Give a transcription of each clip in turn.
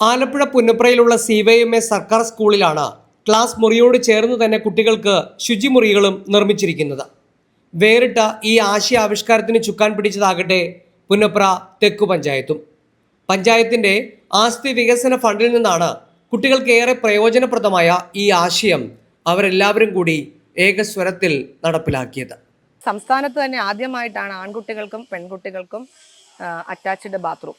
ആലപ്പുഴ പുന്നപ്രയിലുള്ള C Y M A സർക്കാർ സ്കൂളിലാണ് ക്ലാസ് മുറിയോട് ചേർന്ന് തന്നെ കുട്ടികൾക്ക് ശുചിമുറികളും നിർമ്മിച്ചിരിക്കുന്നത്. വേറിട്ട ഈ ആശയാവിഷ്കാരത്തിന് ചുക്കാൻ പിടിച്ചതാകട്ടെ പുന്നപ്ര തെക്കു പഞ്ചായത്തും. പഞ്ചായത്തിന്റെ ആസ്തി വികസന ഫണ്ടിൽ നിന്നാണ് കുട്ടികൾക്ക് ഏറെ പ്രയോജനപ്രദമായ ഈ ആശയം അവരെല്ലാവരും കൂടി ഏകസ്വരത്തിൽ നടപ്പിലാക്കിയത്. സംസ്ഥാനത്ത് തന്നെ ആദ്യമായിട്ടാണ് ആൺകുട്ടികൾക്കും പെൺകുട്ടികൾക്കും അറ്റാച്ച്ഡ് ബാത്റൂം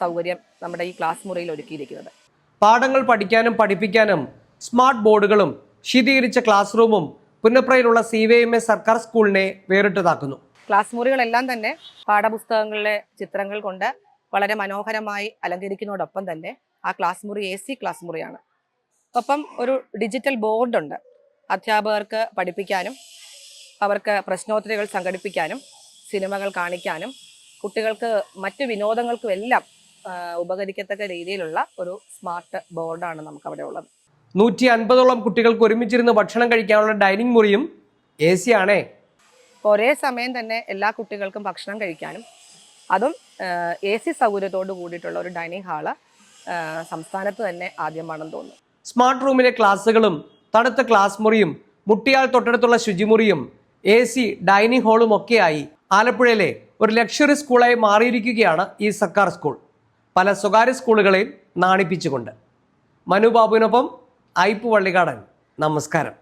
സൗകര്യം നമ്മുടെ ഈ ക്ലാസ് മുറിയിൽ ഒരുക്കിയിരിക്കുന്നത്. പാഠങ്ങൾ പഠിക്കാനും പഠിപ്പിക്കാനും സ്മാർട്ട് ബോർഡുകളും ശീതീകരിച്ച ക്ലാസ് റൂമും പുന്നപ്രയിലുള്ള സി വി എം എ സർക്കാർ സ്കൂളിനെ വേറിട്ടതാക്കുന്നു. ക്ലാസ് മുറികളെല്ലാം തന്നെ പാഠപുസ്തകങ്ങളിലെ ചിത്രങ്ങൾ കൊണ്ട് വളരെ മനോഹരമായി അലങ്കരിക്കുന്നതോടൊപ്പം തന്നെ ആ ക്ലാസ് മുറി എ സി ക്ലാസ് മുറിയാണ്. ഒപ്പം ഒരു ഡിജിറ്റൽ ബോർഡുണ്ട്. അധ്യാപകർക്ക് പഠിപ്പിക്കാനും അവർക്ക് പ്രശ്നോത്തരികൾ സംഘടിപ്പിക്കാനും സിനിമകൾ കാണിക്കാനും കുട്ടികൾക്ക് മറ്റു വിനോദങ്ങൾക്കും എല്ലാം ഉപകരിക്കത്തക്ക രീതിയിലുള്ള ഒരു സ്മാർട്ട് ബോർഡാണ് നമുക്ക് അവിടെ ഉള്ളത്. നൂറ്റി അൻപതോളം കുട്ടികൾക്ക് ഒരുമിച്ചിരുന്ന് ഭക്ഷണം കഴിക്കാനുള്ള ഡൈനിങ് മുറിയും എ സി ആണേ. ഒരേ സമയം തന്നെ എല്ലാ കുട്ടികൾക്കും ഭക്ഷണം കഴിക്കാനും അതും എ സി സൗകര്യത്തോട് കൂടിയിട്ടുള്ള ഒരു ഡൈനിങ് ഹാൾ സംസ്ഥാനത്ത് തന്നെ ആദ്യമാണെന്ന് തോന്നുന്നു. സ്മാർട്ട് റൂമിലെ ക്ലാസ്സുകളും തണുത്ത ക്ലാസ് മുറിയും മുട്ടിയാൽ തൊട്ടടുത്തുള്ള ശുചിമുറിയും എ സി ഡൈനിങ് ഹാളും ഒക്കെയായി. ആലപ്പുഴയിലെ ഒരു ലക്ഷറി സ്കൂളായി മാറിയിരിക്കുകയാണ് ഈ സർക്കാർ സ്കൂൾ. പല സ്വകാര്യ സ്കൂളുകളെയും നാണിപ്പിച്ചുകൊണ്ട്. മനു ബാബുവിനൊപ്പം ഐപ്പ് വള്ളിക്കാടൻ നമസ്കാരം.